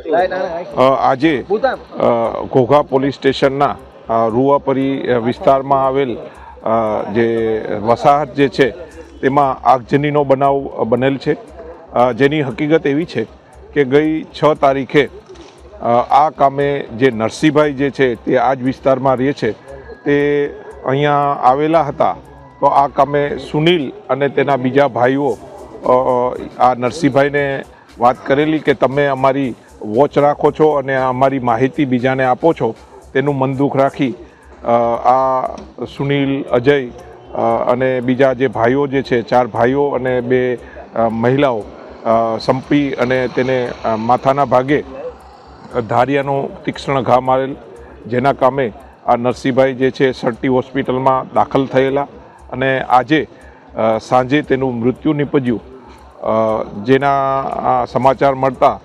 આજે ઘોઘા પોલીસ સ્ટેશનના રૂવાપરી વિસ્તારમાં આવેલ જે વસાહત જે છે તેમાં આગજનીનો બનાવ બનેલ છે. જેની હકીકત એવી છે કે ગઈ છ તારીખે આ કામે જે નરસિંહભાઈ જે છે તે આ જ વિસ્તારમાં રહે છે. તે અહીંયા આવેલા હતા. તો આ કામે સુનિલ અને તેના બીજા ભાઈઓ આ નરસિંહભાઈને વાત કરેલી કે તમે અમારી વોચ રાખો છો અને અમારી માહિતી બીજાને આપો છો, તેનું મન દુઃખ રાખી આ સુનિલ અજય અને બીજા જે ભાઈઓ જે છે, ચાર ભાઈઓ અને બે મહિલાઓ સંપી અને તેને માથાના ભાગે ધારિયાનો તીક્ષ્ણ ઘા મારેલ, જેના કામે આ નરસિંહભાઈ જે છે, સરટી હોસ્પિટલમાં દાખલ થયેલા અને આજે સાંજે તેનું મૃત્યુ નીપજ્યું. જેના સમાચાર મળતા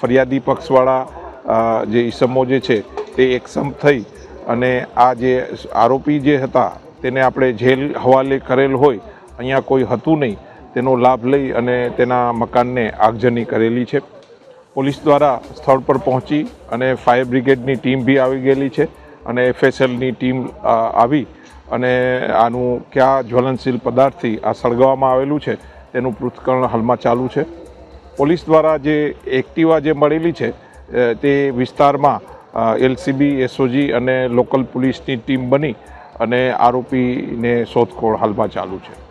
ફરિયાદી પક્ષવાળા જે ઈસમો જે છે, તે એકસમ થઈ અને આ જે આરોપી જે હતા, તેને આપણે જેલ હવાલે કરેલ હોય, અહીંયા કોઈ હતું નહીં, તેનો લાભ લઈ અને તેના મકાનને આગજની કરેલી છે. પોલીસ દ્વારા સ્થળ પર પહોંચી અને ફાયર બ્રિગેડની ટીમ બી આવી ગયેલી છે અને એફએસએલની ટીમ આવી અને આનું કયા જ્વલનશીલ પદાર્થથી આ સળગાવવામાં આવેલું છે, તેનું પૃથ્થકરણ હાલમાં ચાલુ છે. પોલીસ દ્વારા જે એક્ટિવા જે મળેલી છે તે વિસ્તારમાં એલસીબી, એસઓજી અને લોકલ પોલીસની ટીમ બની અને આરોપીને શોધખોળ હાલમાં ચાલુ છે.